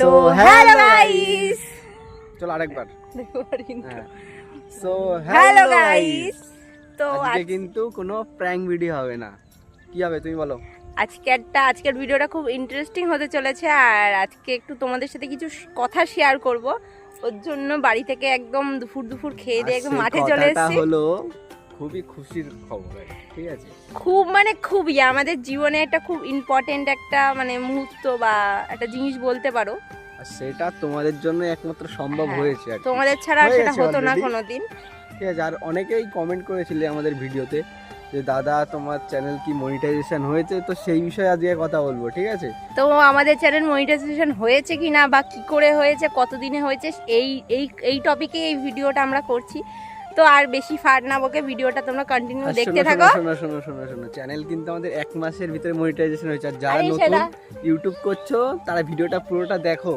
তো hello guys চলো আরেকবার। সো হ্যালো গাইস তো আজকে কিন্তু কোনো প্র্যাঙ্ক ভিডিও হবে না। কি হবে তুমি বলো? আজকে একটা আজকের ভিডিওটা খুব ইন্টারেস্টিং হতে চলেছে আর আজকে একটু তোমাদের সাথে কিছু কথা শেয়ার করব। ওর জন্য বাড়ি থেকে একদম দুপুর দুপুর খেয়ে দিয়ে একদম মাঠে চলে এসেছি। হলো খুবই খুশির খবর আর কি, ঠিক আছে? খুব মানে খুবই আমাদের জীবনে একটা খুব ইম্পর্টেন্ট একটা মানে মুহূর্ত বা একটা জিনিস বলতে পারো। আর সেটা তোমাদের জন্য একমাত্র সম্ভব হ্যাঁ, হয়েছে আর কি। তোমাদের ছাড়া হয়ে সেটা গেছে হতো না already। কোনোদিন। ঠিক আছে আর অনেকেই কমেন্ট করেছিলে আমাদের ভিডিওতে যে দাদা তোমার চ্যানেল কি মনিটাইজেশন হয়েছে? তো সেই বিষয়ে আজকে কথা বলব ঠিক আছে? তো আমাদের চ্যানেল মনিটাইজেশন হয়েছে কি না বা কি করে হয়েছে কতদিনে হয়েছে এই এই এই টপিকে এই ভিডিওটা আমরা করছি। তো আর বেশি ফাট না বকে ভিডিওটা তোমরা কন্টিনিউ দেখতে থাকো। শোনো শোনো শোনো শোনো চ্যানেল কিন্তু আমাদের এক মাসের ভিতরে মনিটাইজেশন হয়েছে। আর যারা নতুন ইউটিউব করছ তারা ভিডিওটা পুরোটা দেখো।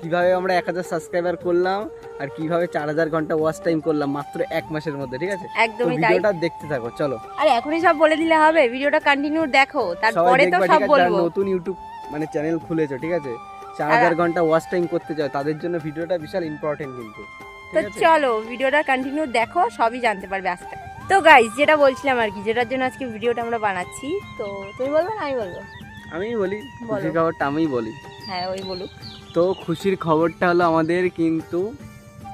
কীভাবে আমরা এক হাজার সাবস্ক্রাইবার করলাম আর কীভাবে চার হাজার ঘণ্টা ওয়াচ টাইম করলাম মাত্র এক মাসের মধ্যে ঠিক আছে? একদমই ভিডিওটা দেখতে থাকো চলো। আর এখনই সব বলে দিলে হবে ভিডিওটা কন্টিনিউ দেখো তারপরে তো সব বলব। নতুন ইউটিউব মানে চ্যানেল খুলেছো ঠিক আছে? চার হাজার ঘণ্টা ওয়াচ টাইম করতে চাও তাদের জন্য ভিডিওটা বিশাল ইম্পর্টেন্ট কিন্তু। তো চলো ভিডিওটা কন্টিনিউ দেখো সবই জানতে পারবে আজকে তো গাইজ যেটা বলছিলাম আর কি যেটার জন্য আজকে ভিডিওটা আমরা বানাচ্ছি তো তুমি বলবে না আমি বলব? আমি বলি। খুশির খবরটা আমিই বলি। হ্যাঁ ওই বলুক। তো খুশির খবরটা হলো আমাদের কিন্তু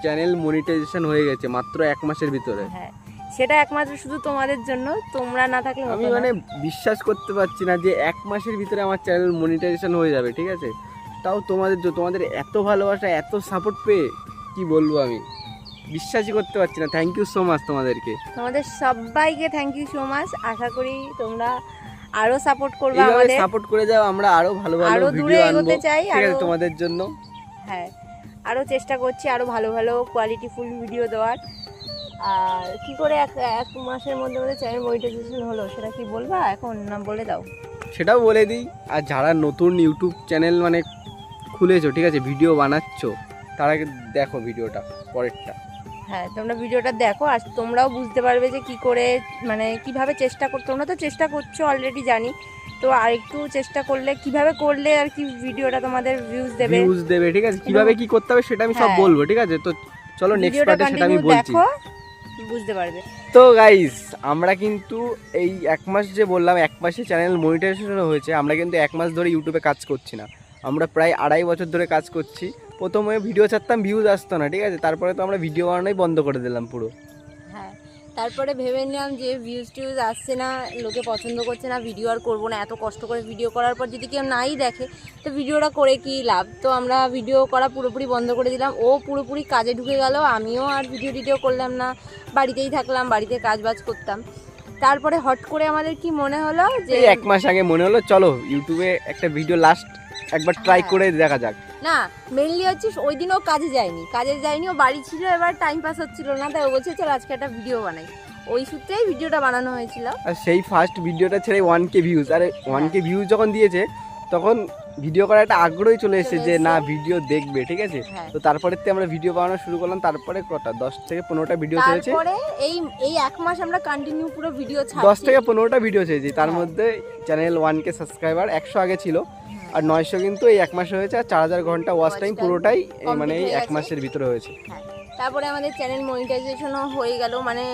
চ্যানেল মনিটাইজেশন হয়ে গেছে মাত্র এক মাসের ভিতরে। হ্যাঁ সেটা একমাত্র শুধু তোমাদের জন্য তোমরা না থাকলে আমি মানে বিশ্বাস করতে পারছি না যে এক মাসের ভিতরে আমার চ্যানেল মনিটাইজেশন হয়ে যাবে ঠিক আছে? তাও তোমাদের তোমাদের এত ভালোবাসা এত সাপোর্ট পেয়ে কি বলব আমি? বিশ্বাসই করতে পারছি না। থ্যাংক ইউ সো মাচ তোমাদেরকে। তোমাদের সবাইকে থ্যাংক ইউ সো মাচ আশা করি তোমরা আরও সাপোর্ট করবে আমাদের। সাপোর্ট করে যাও আমরা আরও ভালো ভালো আরও দূরে ভিডিও এগোতে চাই আরও তোমাদের জন্য। হ্যাঁ আরও চেষ্টা করছি আরও ভালো ভালো কোয়ালিটি ফুল ভিডিও দেওয়ার। আর কি করে এক এক মাসের মধ্যে আমাদের চ্যানেল মনিটাইজেশন হলো সেটা কি বলবা? এখন না বলে দাও। সেটাও বলে দিই। আর যারা নতুন ইউটিউব চ্যানেল মানে খুলেছো ঠিক আছে ভিডিও বানাচ্ছো তারা আগে দেখো ভিডিওটা পরেরটা। হ্যাঁ তোমরা ভিডিওটা দেখো আর তোমরাও বুঝতে পারবে যে কি করে মানে কীভাবে চেষ্টা কর তোমরা তো চেষ্টা করছ অলরেডি জানি। তো আর একটু চেষ্টা করলে কীভাবে করলে আর কি ভিডিওটা তোমাদের ভিউজ দেবে? ভিউজ দেবে ঠিক আছে? কীভাবে কি করতে হবে সেটা আমি সব হ্যাঁ। বলব ঠিক আছে? তো চলো নেক্সট পার্টে সেটা আমি বলছি। দেখো বুঝতে পারবে। তো গাইস আমরা কিন্তু এই এক মাস যে বললাম এক মাসে চ্যানেল মনিটাইজেশন হয়েছে আমরা কিন্তু এক মাস ধরে ইউটিউবে কাজ করছি না। আমরা প্রায় আড়াই বছর ধরে কাজ করছি। প্রথমে ভিডিও ছাড়তাম ভিউজ আসতো না ঠিক আছে? তারপরে তো আমরা ভিডিও বানানোই বন্ধ করে দিলাম পুরো। হ্যাঁ তারপরে ভেবে নিলাম যে ভিউজ টিউজ আসছে না লোকে পছন্দ করছে না ভিডিও আর করব না এত কষ্ট করে ভিডিও করার পর যদি কেউ নাই দেখে তো ভিডিওটা করে কি লাভ? তো আমরা ভিডিও করা পুরোপুরি বন্ধ করে দিলাম। ও পুরোপুরি কাজে ঢুকে গেল আমিও আর ভিডিও টিডিও করলাম না। বাড়িতেই থাকলাম বাড়িতে কাজ বাজ করতাম। তারপরে হট করে আমাদের কি মনে হলো যে এক মাস আগে মনে হলো চলো ইউটিউবে একটা ভিডিও লাস্ট একবার ট্রাই হ্যাঁ। করে দেখা যাক। না মেনলি হচ্ছে ওই দিন ও কাজে যায়নি। কাজে যায়নি ও বাড়ি ছিল এবার টাইম পাস হচ্ছিল না তাই ও বলছে চল আজকে একটা ভিডিও বানাই। ওই সূত্রেই ভিডিওটা বানানো হয়েছিল। আর সেই ফার্স্ট ভিডিওটা ছেড়ে ওয়ান কে ভিউজ আরে ওয়ান কে ভিউজ যখন দিয়েছে তখন ভিডিও করার একটা আগ্রহই চলে এসেছে যে না ভিডিও দেখবে। ঠিক আছে? হ্যাঁ। তো তারপরে তো আমরা ভিডিও বানানো শুরু করলাম। তারপরে কটা? দশ থেকে পনেরোটা ভিডিও ছেড়েছে। তারপরে এই এই এক মাস আমরা কন্টিনিউ পুরো ভিডিও দশ থেকে পনেরোটা ভিডিও ছেড়েছি। তার হ্যাঁ। মধ্যে চ্যানেল ওয়ান কে সাবস্ক্রাইবার একশো আগে ছিল। আর নয়শো কিন্তু এই এক মাসে হয়েছে আর চার হাজার ঘণ্টা ওয়াচ টাইম পুরোটাই মানে এই এক মাসের ভিতরে হয়েছে। হ্যাঁ। তারপরে আমাদের চ্যানেল মনিটাইজেশনও হয়ে গেল মানে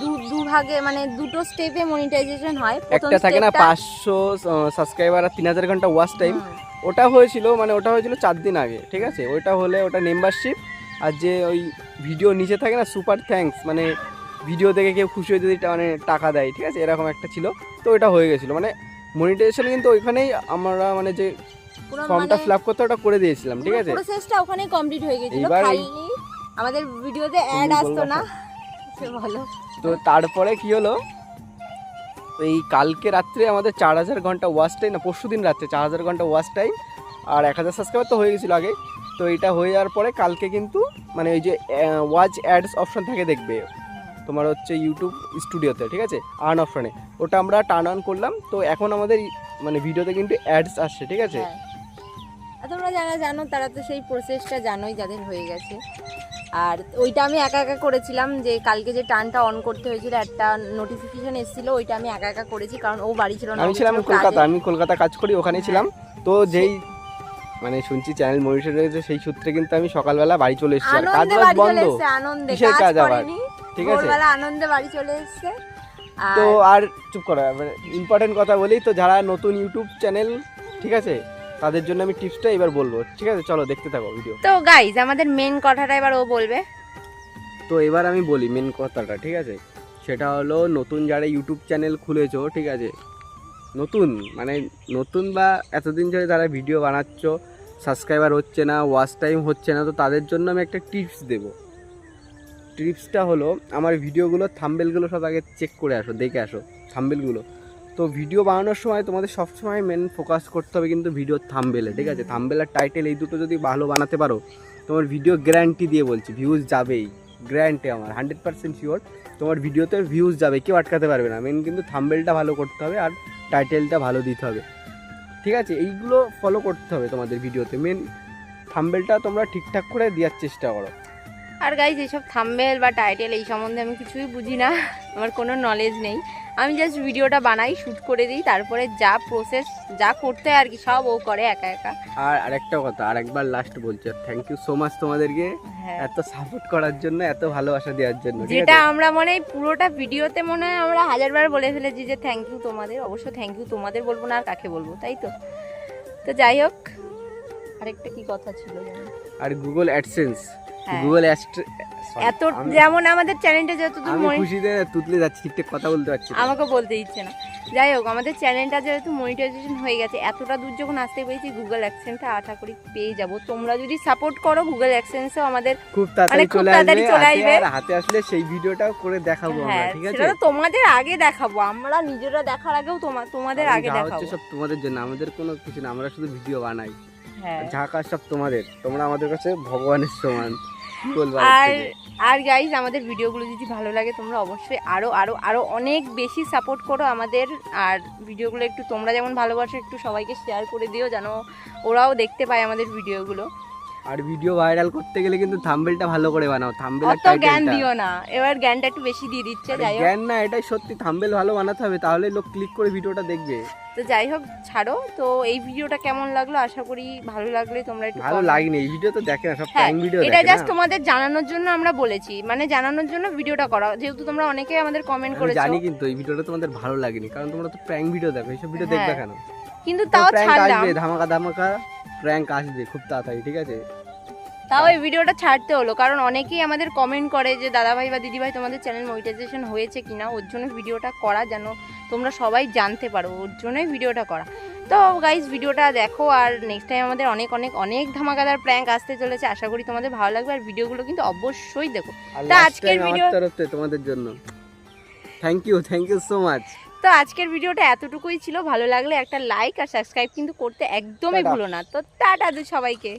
দু দু ভাগে মানে দুটো স্টেপে মনিটাইজেশন হয়। একটা থাকে না পাঁচশো সাবস্ক্রাইবার আর তিন হাজার ঘণ্টা ওয়াচ টাইম ওটা হয়েছিল মানে ওটা হয়েছিল চার দিন আগে ঠিক আছে? ওইটা হলে ওটা মেম্বারশিপ আর যে ওই ভিডিও নিচে থাকে না সুপার থ্যাঙ্কস মানে ভিডিও দেখে কেউ খুশি হয়ে যদি মানে টাকা দেয় ঠিক আছে? এরকম একটা ছিল। তো ওইটা হয়ে গেছিল মানে মনিটাইজেশন কিন্তু ওইখানেই আমরা মানে যে ফর্মটা ফিল আপ করতে ওটা করে দিয়েছিলাম ঠিক আছে? প্রসেসটা ওখানেই কমপ্লিট হয়ে এইবার খালি আমাদের ভিডিওতে অ্যাড আসতো না। সে ভালো তো তারপরে কি হলো? এই কালকে রাত্রে আমাদের চার হাজার ঘণ্টা ওয়াচ টাইম না পরশু দিন রাত্রে চার হাজার ঘণ্টা ওয়াচ টাইম আর এক হাজার সাবস্ক্রাইবার তো হয়ে গেছিল আগে। তো এটা হয়ে যাওয়ার পরে কালকে কিন্তু মানে ওই যে ওয়াচ অ্যাডস অপশন থাকে দেখবে। তোমার হচ্ছে ইউটিউব স্টুডিওতে ঠিক আছে? আর্ন অপশনে ওটা আমরা টার্ন অন করলাম তো এখন আমাদের মানে ভিডিওতে কিন্তু অ্যাডস আসছে ঠিক আছে? হ্যাঁ। তোমরা যারা জানো তারা তো সেই প্রসেসটা জানোই যাদের হয়ে গেছে। আর ওইটা আমি একা একা করেছিলাম যে কালকে যে টানটা অন করতে হয়েছিল একটা নোটিফিকেশন এসেছিল ওইটা আমি একা একা করেছি কারণ ও বাড়ি ছিল না আমি ছিলাম কলকাতা আমি কলকাতা কাজ করি ওখানেই হ্যাঁ। ছিলাম। তো যেই মানে শুনছি চ্যানেল মনিটর হয়েছে সেই সূত্রে কিন্তু আমি সকালবেলা বাড়ি চলে এসেছি। কাজ বাজ বন্ধ। আনন্দে কিসের কাজ আবার? ঠিক আছে? ভোরবেলা আনন্দে বাড়ি চলে এসছে। তো আর চুপ করো ইম্পর্টেন্ট কথা বলি তো যারা নতুন ইউটিউব চ্যানেল ঠিক আছে? তাদের জন্য আমি টিপসটা এবার বলব ঠিক আছে? চলো দেখতে থাকো ভিডিও তো গাইজ আমাদের মেন কথাটা এবার ও বলবে। তো এবার আমি বলি মেন কথাটা ঠিক আছে? সেটা হলো নতুন যারা ইউটিউব চ্যানেল খুলেছো ঠিক আছে? নতুন মানে নতুন বা এতদিন ধরে তারা ভিডিও বানাচ্ছ সাবস্ক্রাইবার হচ্ছে না ওয়াচ টাইম হচ্ছে না তো তাদের জন্য আমি একটা টিপস দেব। টিপসটা হলো আমার ভিডিওগুলো থাম্বেলগুলো সব আগে চেক করে আসো, দেখে আসো থাম্বেলগুলো তো ভিডিও বানানোর সময় তোমাদের সবসময় মেন ফোকাস করতে হবে কিন্তু ভিডিওর থাম্বেলে ঠিক আছে? থাম্বেল আর টাইটেল এই দুটো যদি ভালো বানাতে পারো, তোমার ভিডিও গ্যারান্টি দিয়ে বলছি ভিউজ যাবেই গ্যারান্টি আমার হান্ড্রেড পার্সেন্ট শিওর তোমার ভিডিওতে ভিউজ যাবে, কেউ আটকাতে পারবে না। মেন কিন্তু থাম্বেলটা ভালো করতে হবে আর টাইটেলটা ভালো দিতে হবে। ঠিক আছে? এইগুলো ফলো করতে হবে তোমাদের ভিডিওতে মেন থাম্বেলটা তোমরা ঠিকঠাক করে দেওয়ার চেষ্টা করো। আর গাইজ এইসব থাম্বেল বা টাইটেল এই সম্বন্ধে আমি কিছুই বুঝি না। আমার কোনো নলেজ নেই। আমি জাস্ট ভিডিওটা বানাই শ্যুট করে দিই তারপরে যা প্রসেস যা করতে আর কি সব ও করে একা একা। আর আরেকটা কথা আর একবার লাস্ট বলছি থ্যাংক ইউ সো মাচ তোমাদেরকে হ্যাঁ। এত সাপোর্ট করার জন্য এত ভালোবাসা দেওয়ার জন্য যেটা আমরা মনে হয় পুরোটা ভিডিওতে মনে হয় আমরা হাজারবার বলে ফেলেছি যে থ্যাংক ইউ তোমাদের। অবশ্য থ্যাংক ইউ তোমাদের বলব না আর কাকে বলব তাই তো? তো যাই হোক আরেকটা কি কথা ছিল আর গুগল অ্যাডসেন্স। গুগল এত যেমন আমাদের চ্যানেলটা যতদূর মনে খুশিতে তুতলে যাচ্ছি ঠিকঠাক কথা বলতে পারছি আমাকে বলতে ইচ্ছে না। যাই হোক আমাদের চ্যানেলটা যেহেতু মনিটাইজেশন হয়ে গেছে এতটা দূর যখন আসতে পেরেছি গুগল অ্যাকসেন্টটা আশা করি পেয়ে যাব। তোমরা যদি সাপোর্ট করো গুগল অ্যাকসেন্সও আমাদের খুব তাড়াতাড়ি মানে চলে আসবে হাতে আসলে সেই ভিডিওটাও করে দেখাবো আমরা হ্যাঁ ঠিক আছে? সেটা তোমাদের আগে দেখাবো। আমরা নিজেরা দেখার আগেও তোমা- তোমাদের আগে দেখাবো হচ্ছে সব তোমাদের জন্য আমাদের কোনো কিছু না আমরা শুধু ভিডিও বানাই। হ্যাঁ। যা কাজ সব তোমাদের তোমরা আমাদের কাছে ভগবানের সমান। আর আর গাইজ আমাদের ভিডিওগুলো যদি ভালো লাগে তোমরা অবশ্যই আরও আরও আরও অনেক বেশি সাপোর্ট করো আমাদের। আর ভিডিওগুলো একটু তোমরা যেমন ভালোবাসো একটু সবাইকে শেয়ার করে দিও যেন ওরাও দেখতে পায় আমাদের ভিডিওগুলো আর ভিডিও ভাইরাল করতে গেলে কিন্তু থাম্বেলটা ভালো করে বানাও থাম্বেল অত জ্ঞান দিও না। এবার জ্ঞানটা একটু বেশি দিয়ে দিচ্ছে যাই হোক। জ্ঞান না এটাই সত্যি থাম্বেল ভালো বানাতে হবে তাহলে লোক ক্লিক করে ভিডিওটা দেখবে। তো যাই হোক ছাড়ো। তো এই ভিডিওটা কেমন লাগল? আশা করি ভালো লাগলে তোমরা একটু ভালো লাগেনি এই ভিডিও তো দেখে না সব হ্যাঁ ভিডিও এটা জাস্ট তোমাদের জানানোর জন্য আমরা বলেছি। মানে জানানোর জন্য ভিডিওটা করা। যেহেতু তোমরা অনেকেই আমাদের কমেন্ট করেছ। জানি কিন্তু এই ভিডিওটা তোমাদের ভালো লাগেনি কারণ তোমরা তো প্র্যাঙ্ক ভিডিও দেখো এইসব ভিডিও দেখবে হ্যাঁ, কেন? কিন্তু তাও ছাড়লাম। ধামাকা ধামাকা প্র্যাঙ্ক আসবে খুব তাড়াতাড়ি ঠিক আছে? তাও এই ভিডিওটা ছাড়তে হলো কারণ অনেকেই আমাদের কমেন্ট করে যে দাদাভাই বা দিদিভাই তোমাদের চ্যানেল মনিটাইজেশন হয়েছে কিনা? ওর জন্য ভিডিওটা করা যেন তোমরা সবাই জানতে পারো ওর জন্যই ভিডিওটা করা। তো গাইজ ভিডিওটা দেখো আর নেক্সট টাইম আমাদের অনেক অনেক অনেক ধামাকাদার প্র্যাঙ্ক আসতে চলেছে আশা করি তোমাদের ভালো লাগবে আর ভিডিওগুলো কিন্তু অবশ্যই দেখো। তা আজকের থেকে তোমাদের জন্য। Thank you thank you so much তো আজকের ভিডিওটা এতটুকুই ছিল। ভালো লাগলে একটা লাইক আর সাবস্ক্রাইব কিন্তু করতে একদমই। ভুলো না। তো টাটা সবাইকে।